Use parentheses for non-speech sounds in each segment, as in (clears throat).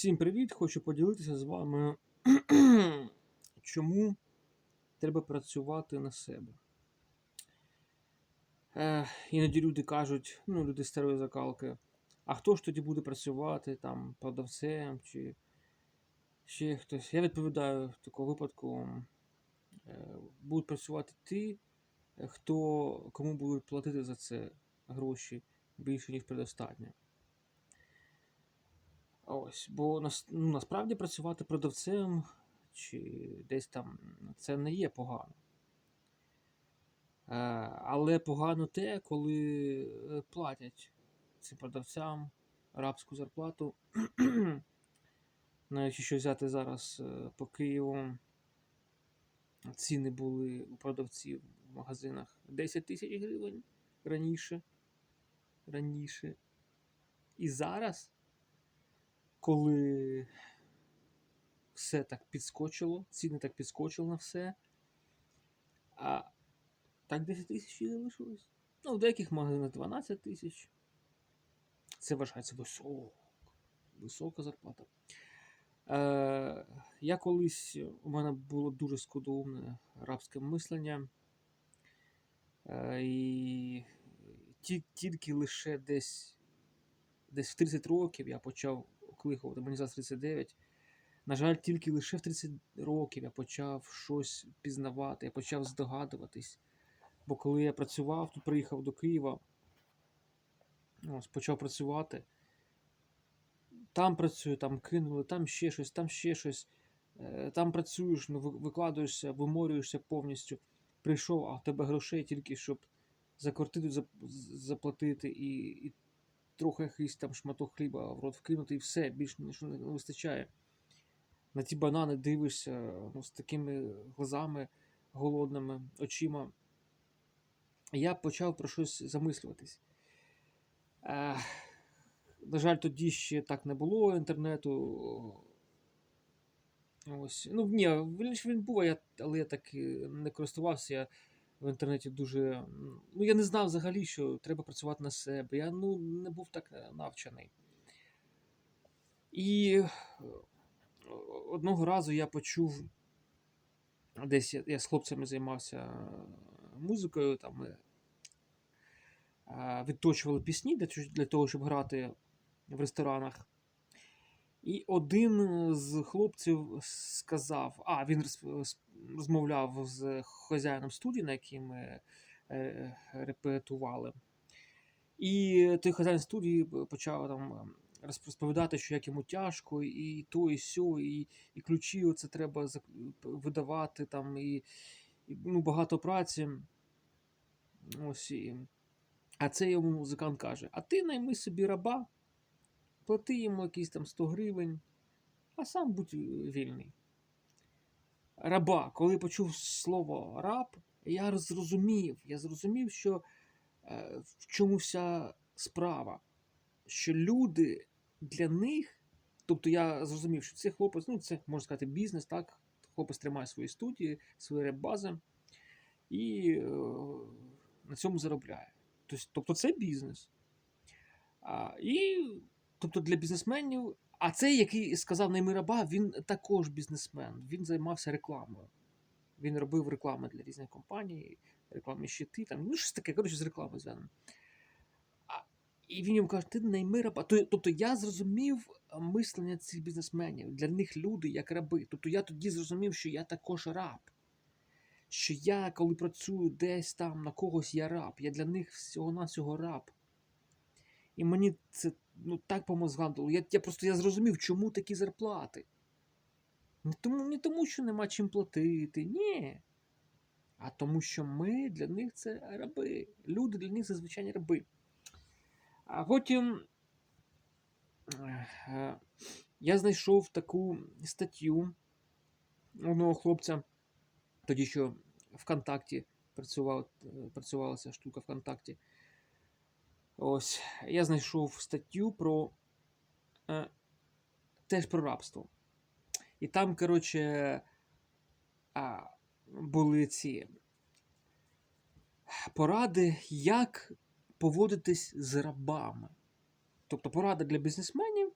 Всім привіт! Хочу поділитися з вами, (clears throat) чому треба працювати на себе. Е, іноді люди кажуть, ну, люди старої закалки, а хто ж тоді буде працювати там продавцем чи ще хтось? Я відповідаю в такому випадку, е, будуть працювати ті, хто кому будуть платити за це гроші більше, ніж предостатньо. Ось, бо нас, ну, насправді працювати продавцем чи десь там це не є погано. Е, але погано те, коли е, платять цим продавцям рабську зарплату. (clears throat) Навіть якщо взяти зараз е, по Києву, ціни були у продавців в магазинах 10 тисяч гривень раніше. Раніше. І зараз коли все так підскочило, ціни так підскочили на все. А так 10 тисяч і залишилось. Ну, в деяких магазинах 12 тисяч. Це вважається висока, висока зарплата. Е, я колись, у мене було дуже скудоумне рабське мислення. Е, і ті, тільки лише десь, десь в 30 років я почав мені зараз 39. На жаль, тільки лише в 30 років я почав щось пізнавати, я почав здогадуватись. Бо коли я працював, тут приїхав до Києва, ось, почав працювати. Там працюю, там кинули, там ще щось, там ще щось. Е, Там працюєш, ну, ви- викладаєшся, виморюєшся повністю. Прийшов, а в тебе грошей тільки, щоб за квартиру заплатити і, і трохи якийсь там шматок хліба в рот вкинути, і все, більше нічого не вистачає. На ті банани дивишся ну, з такими глазами голодними очима. Я почав про щось замислюватись. Е, на жаль, тоді ще так не було інтернету. Ось. Ну, ні, він, він був, але я так не користувався. Я в інтернеті дуже. Ну, я не знав взагалі, що треба працювати на себе. Я ну, не був так е, навчений. І е, одного разу я почув, десь я, я з хлопцями займався е, музикою, там ми відточували пісні для, для того, щоб грати в ресторанах. І один з хлопців сказав: а, він розмовляв з хазяїном студії, на якій ми е, репетували. І той хазяїн студії почав там е, розповідати, що як йому тяжко, і то, і сьо, і, і ключі оце треба видавати, там, і, і ну, багато праці. Ось, і... А це йому музикант каже: А ти найми собі раба, плати йому якісь там 100 гривень, а сам будь вільний. Раба, коли почув слово раб, я зрозумів, я зрозумів, що е, в чому вся справа. Що люди для них, тобто я зрозумів, що цей хлопець, ну це можна сказати, бізнес, так? Хлопець тримає свої студії, свої реп-бази і е, на цьому заробляє. Тобто це бізнес. А, і тобто для бізнесменів, а цей, який сказав Нейми Раба, він також бізнесмен. Він займався рекламою. Він робив реклами для різних компаній, рекламні щити, там, ну щось таке, коротше, з реклами зв'язано. І він йому каже, ти найми раба. Тобто я зрозумів мислення цих бізнесменів. Для них люди як раби. Тобто я тоді зрозумів, що я також раб. Що я, коли працюю десь там на когось, я раб. Я для них всього-навсього раб. І мені це ну, так по мозгам дало. Я, я просто я зрозумів, чому такі зарплати. Не тому, не тому, що нема чим платити, ні. А тому, що ми для них це раби. Люди для них це звичайні раби. А потім е, я знайшов таку статтю одного хлопця, тоді що ВКонтакті працював, е, працювала ця штука ВКонтакті. Ось, я знайшов статтю про е, теж про рабство. І там, коротше, а, були ці поради, як поводитись з рабами. Тобто порада для бізнесменів,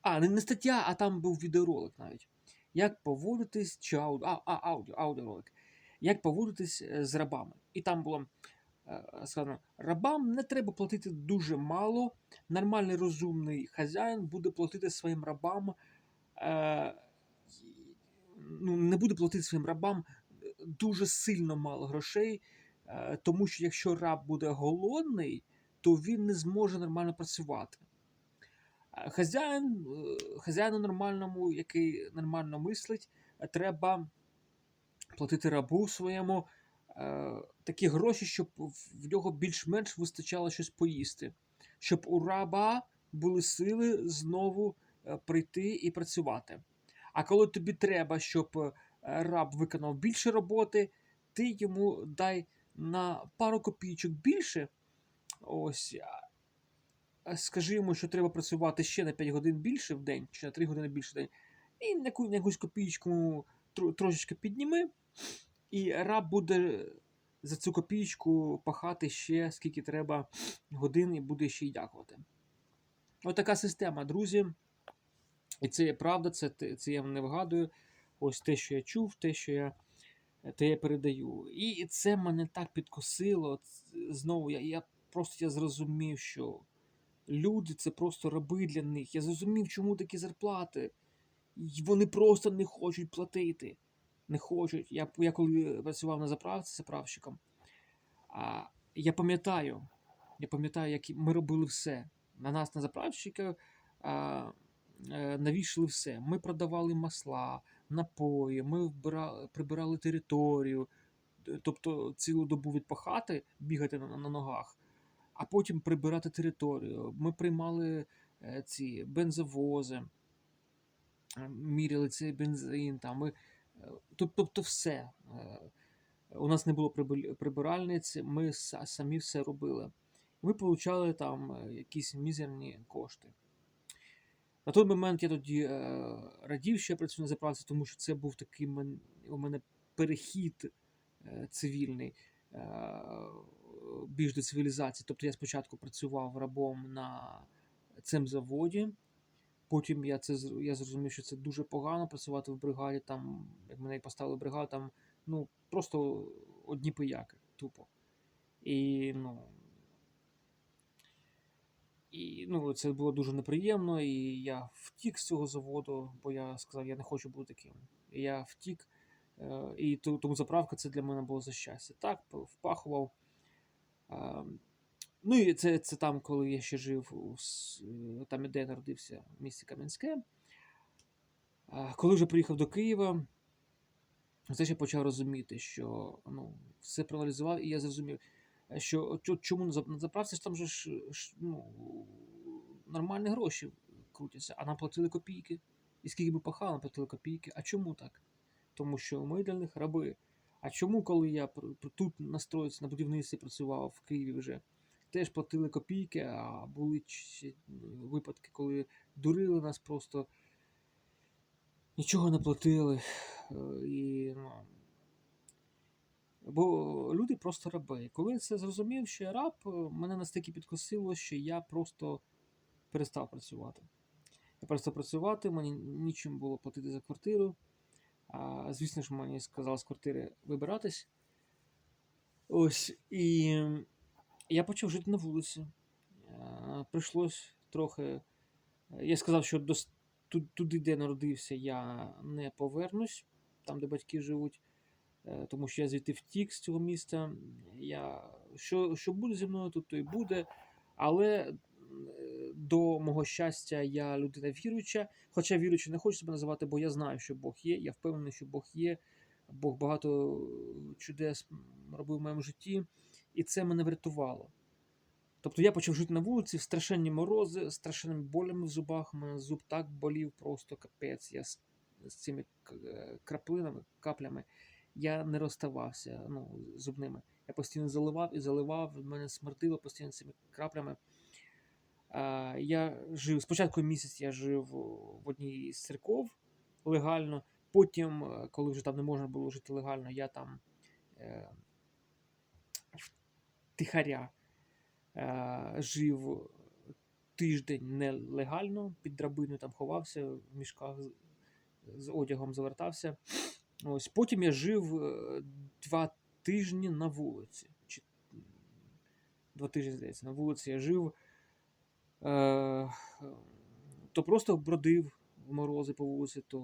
А, не, не стаття, а там був відеоролик навіть. Як поводитись, чи ауді, а, а, аудіо, аудіоролик. Як поводитись е, з рабами. І там було сказано: рабам не треба платити дуже мало. Нормальний розумний хазяїн буде платити своїм рабам. Е, ну, не буде платити своїм рабам е, дуже сильно мало грошей, е, тому що якщо раб буде голодний, то він не зможе нормально працювати. Е, Хазяїн, е, хазяїну нормальному, який нормально мислить, е, треба платити рабу своєму е, такі гроші, щоб в нього більш-менш вистачало щось поїсти, щоб у раба були сили знову е, прийти і працювати. А коли тобі треба, щоб е, раб виконав більше роботи, ти йому дай на пару копійочок більше. Ось. Скажи йому, що треба працювати ще на 5 годин більше в день, чи на 3 години більше в день, і на якусь копійку трошечки підніми, і раб буде за цю копійку пахати ще скільки треба годин і буде ще й дякувати. Отака система, друзі. І це є правда, це, це я вам не вигадую. Ось те, що я чув, те, що я, те я передаю. І це мене так підкосило. Знову я, я просто я зрозумів, що люди це просто раби для них. Я зрозумів, чому такі зарплати. І вони просто не хочуть платити. Не хочуть. Я, я коли працював на заправці заправщиком, а, я пам'ятаю, я пам'ятаю, як ми робили все. На нас, на заправщика, а, е, навішали все. Ми продавали масла, напої, ми вбира- прибирали територію, тобто цілу добу відпахати, бігати на, на ногах, а потім прибирати територію. Ми приймали е, ці бензовози, міряли цей бензин. Там, ми, тобто все. Е, У нас не було прибиральниць, ми самі все робили. Ми отримали там е, якісь мізерні кошти. На той момент я тоді е, радів, що я працюю на заправці, тому що це був такий у мене перехід цивільний більш до цивілізації. Тобто я спочатку працював рабом на цим заводі. Потім я це я зрозумів, що це дуже погано працювати в бригаді. Там, як мене поставили бригаду, там ну, просто одні пияки, тупо. І ну, і ну, це було дуже неприємно, і я втік з цього заводу, бо я сказав, я не хочу бути таким. І я втік, е, і тому заправка це для мене було за щастя. Так, впахував. Ну і це, це там, коли я ще жив, е, там, де я народився, в місті Кам'янське. Коли вже приїхав до Києва, це ще почав розуміти, що ну, все проаналізував, і я зрозумів, е, що чо- чому на заправці ж там же ж, ну, нормальні гроші крутяться, а нам платили копійки. І скільки би пахали, нам платили копійки. А чому так? Тому що ми для них раби. А чому, коли я тут настроївся на будівництві працював в Києві вже, теж платили копійки, а були випадки, коли дурили нас просто нічого не платили. Е, І, ну, бо люди просто раби. Коли я це зрозумів, що я раб, е, мене настільки підкосило, що я просто перестав працювати. Я перестав працювати, мені нічим було платити за квартиру. А, звісно ж, мені сказали з квартири вибиратись. Ось, і я почав жити на вулиці. Е, Прийшлось трохи. Я сказав, що до, туди, де народився, я не повернусь, там, де батьки живуть, е, тому що я звідти втік з цього міста. Я, що, що буде зі мною тут, то і буде. Але е, до мого щастя, я людина віруюча. Хоча віруючи не хочу себе називати, бо я знаю, що Бог є. Я впевнений, що Бог є. Бог багато чудес робив в моєму житті, і це мене врятувало. Тобто я почав жити на вулиці, страшенні морози, страшенними болями в зубах. У мене зуб так болів, просто капець. Я з, з цими е, краплинами, каплями я не розставався ну, зубними. Я постійно заливав і заливав, мене смертило постійно цими краплями. А, я жив, спочатку місяць я жив в одній з церков легально. Потім, е, коли вже там не можна було жити легально, я там втихаря е, жив тиждень нелегально під драбиною там ховався, в мішках з, з одягом завертався. Ось потім я жив е, два тижні на вулиці. Чи, два тижні, здається, на вулиці я жив. Е, то просто бродив в морози по вулиці, то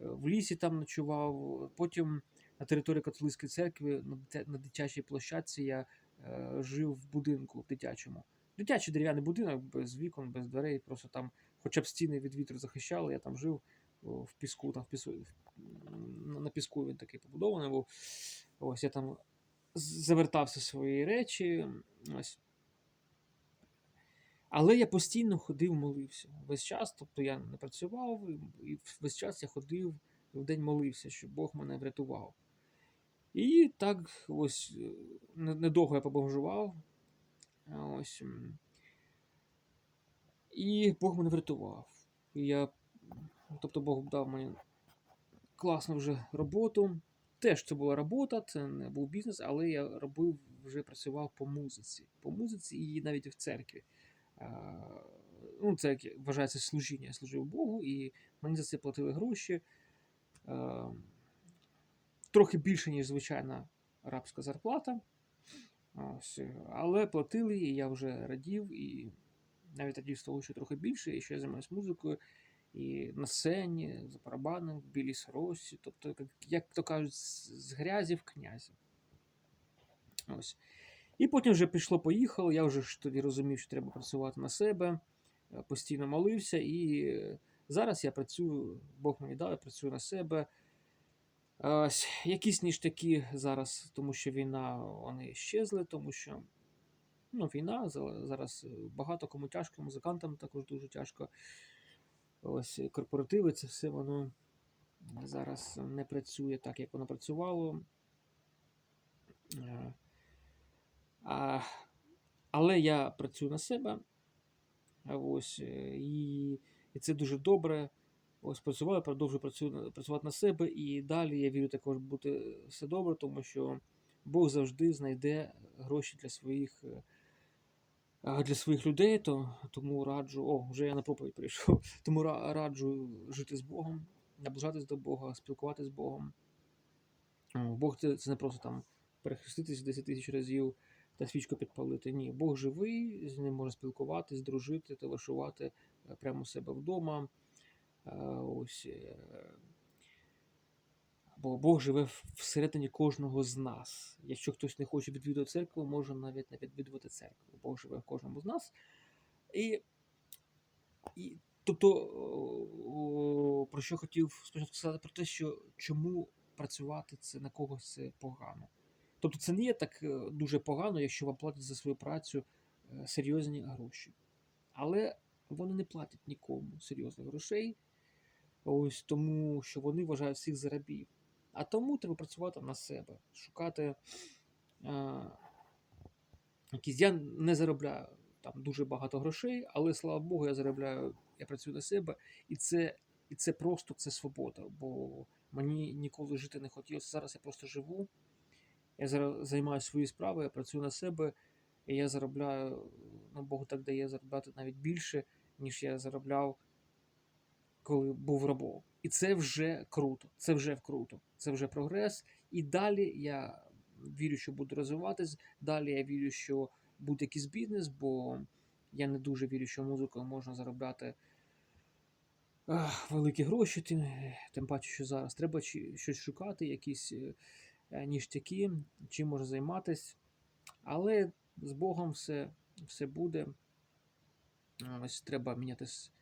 е, в лісі там ночував. Потім на території католицької церкви на, дитячій площадці я е, жив в будинку дитячому. Дитячий дерев'яний будинок без вікон, без дверей, просто там, хоча б стіни від вітру захищали, я там жив в піску, там в пісу, в- на піску він такий побудований був. Ось я там завертався свої речі. Ось. Але я постійно ходив, молився. Весь час, тобто я не працював, і- весь час я ходив і вдень молився, щоб Бог мене врятував. І так ось е, недовго я побомжував. Ось. І Бог мене врятував. Я, тобто Бог дав мені класну вже роботу. Теж це була робота, це не був бізнес, але я робив, вже працював по музиці. По музиці і навіть в церкві. Ну, це як вважається служіння. Я служив Богу, і мені за це платили гроші. Трохи більше, ніж звичайна рабська зарплата. Ось, але платили, і я вже радів, і навіть радів з того, що трохи більше, і що я займаюся музикою, і на сцені, за барабаном, в білій сорочці, тобто, як, то кажуть, з грязі в князі. Ось. І потім вже пішло-поїхало, я вже ж тоді розумів, що треба працювати на себе, постійно молився, і зараз я працюю, Бог мені дав, я працюю на себе. Ось, якісь ніштяки зараз, тому що війна, вони щезли, тому що ну, війна зараз багато кому тяжко, музикантам також дуже тяжко. Ось корпоративи, це все воно зараз не працює так, як воно працювало. Е, А, але я працюю на себе. Ось, і, і це дуже добре. Ось працював, продовжую працю, працювати на себе, і далі я вірю також буде все добре, тому що Бог завжди знайде гроші для своїх, е, для своїх людей. То, тому раджу, о, вже я на проповідь прийшов. (laughs) Тому ра- раджу жити з Богом, наближатись до Бога, спілкуватися з Богом. Бог це, це не просто там перехреститись 10 тисяч разів та свічку підпалити. Ні, Бог живий, з ним можна спілкуватись, дружити, телешувати е, прямо у себе вдома. Е, Ось. е, Бо Бог живе всередині кожного з нас. Якщо хтось не хоче відвідувати церкву, може навіть не відвідувати церкву. Бог живе в кожному з нас. І, і тобто, о, про що хотів спочатку сказати, про те, що чому працювати це на когось це погано. Тобто це не є так е, дуже погано, якщо вам платять за свою працю серйозні гроші. Але вони не платять нікому серйозних грошей, ось тому, що вони вважають всіх за рабів. А тому треба працювати на себе, шукати а, якісь. Я не заробляю там дуже багато грошей, але слава Богу, я заробляю, я працюю на себе, і це, і це просто це свобода. Бо мені ніколи жити не хотілося. Зараз я просто живу. Я зараз займаюся своєю справою, я працюю на себе, і я заробляю, ну Бог так дає заробляти навіть більше, ніж я заробляв, коли був рабом. І це вже круто, це вже круто, це вже прогрес. І далі я вірю, що буду розвиватись. Далі я вірю, що буде якийсь бізнес, бо я не дуже вірю, що музикою можна заробляти великі гроші, тим, тим паче, що зараз треба щось шукати, якісь е, ніштяки, чим можна займатися. Але з Богом все, все буде. Ось треба мінятись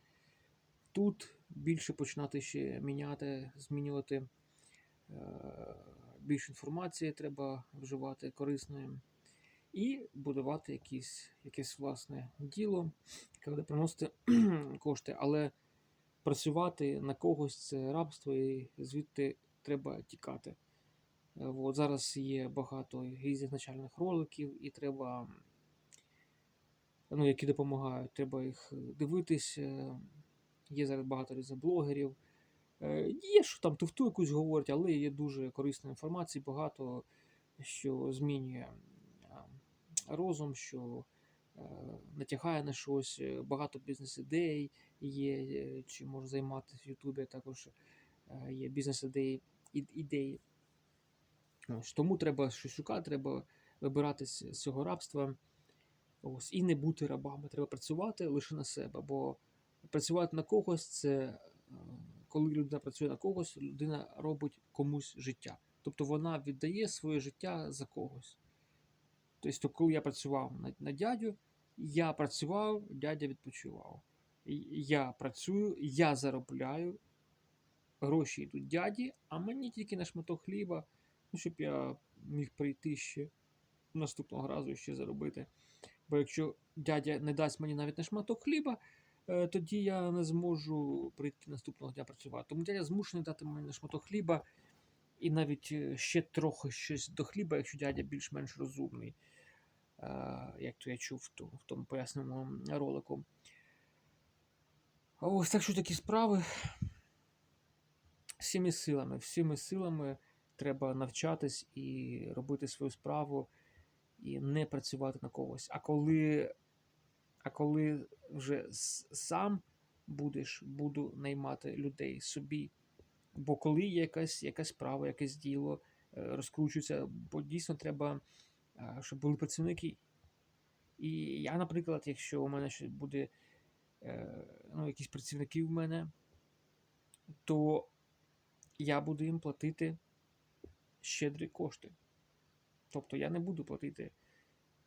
тут, більше починати ще міняти, змінювати. Е, Більше інформації треба вживати корисної. І будувати якісь, якесь власне діло, яке буде приносити (clears throat) кошти. Але працювати на когось це рабство, і звідти треба тікати. Е, От зараз є багато різних начальних роликів, і треба, ну, які допомагають, треба їх дивитись. Є зараз багато різних блогерів. Е, Є, що там туфту якусь говорять, але є дуже корисної інформації, багато що змінює розум, що е, натягає на щось, е, багато бізнес-ідей є, чи може займатися в Ютубі, також є бізнес-ідеї. ідеї. Тому треба щось шукати, треба вибиратися з цього рабства. Ось, і не бути рабами. Треба працювати лише на себе. Бо працювати на когось це е, коли людина працює на когось, людина робить комусь життя. Тобто вона віддає своє життя за когось. Тобто, коли я працював на, на дядю, я працював, дядя відпочивав. Я працюю, я заробляю, гроші йдуть дяді, а мені тільки на шматок хліба, ну, щоб я міг прийти ще наступного разу ще заробити. Бо якщо дядя не дасть мені навіть на шматок хліба, тоді я не зможу прийти наступного дня працювати. Тому дядя змушений дати мені шматок хліба і навіть е, ще трохи щось до хліба, якщо дядя більш-менш розумний, е, як то я чув в тому поясненому ролику. Ось так що такі справи. Всіми силами, всіми силами треба навчатись і робити свою справу, і не працювати на когось. А коли, а коли вже сам будеш, буду наймати людей собі. Бо коли якась, якась справа, якесь діло е, розкручується, бо дійсно треба, е, щоб були працівники. І я, наприклад, якщо у мене ще буде е, ну, якісь працівники в мене, то я буду їм платити щедрі кошти. Тобто я не буду платити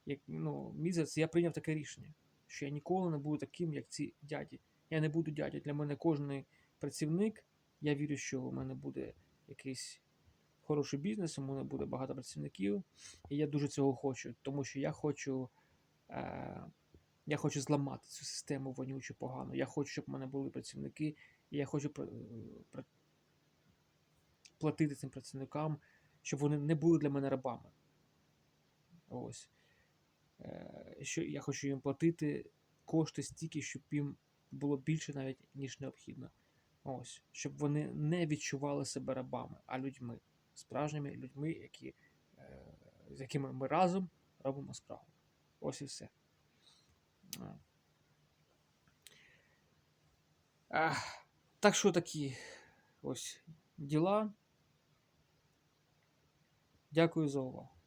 як, ну, мізець. Я прийняв таке рішення, що я ніколи не буду таким, як ці дяді. Я не буду дядя. Для мене кожен працівник. Я вірю, що у мене буде якийсь хороший бізнес, у мене буде багато працівників. І я дуже цього хочу, тому що я хочу. Е, я хочу зламати цю систему вонючу погану. Я хочу, щоб в мене були працівники, і я хочу пр- платити цим працівникам, щоб вони не були для мене рабами. Ось. Е, Що я хочу їм платити кошти стільки, щоб їм було більше навіть, ніж необхідно. Ось. Щоб вони не відчували себе рабами, а людьми, справжніми людьми, які, е, з якими ми разом робимо справу. Ось і все. А. Так що такі ось діла. Дякую за увагу.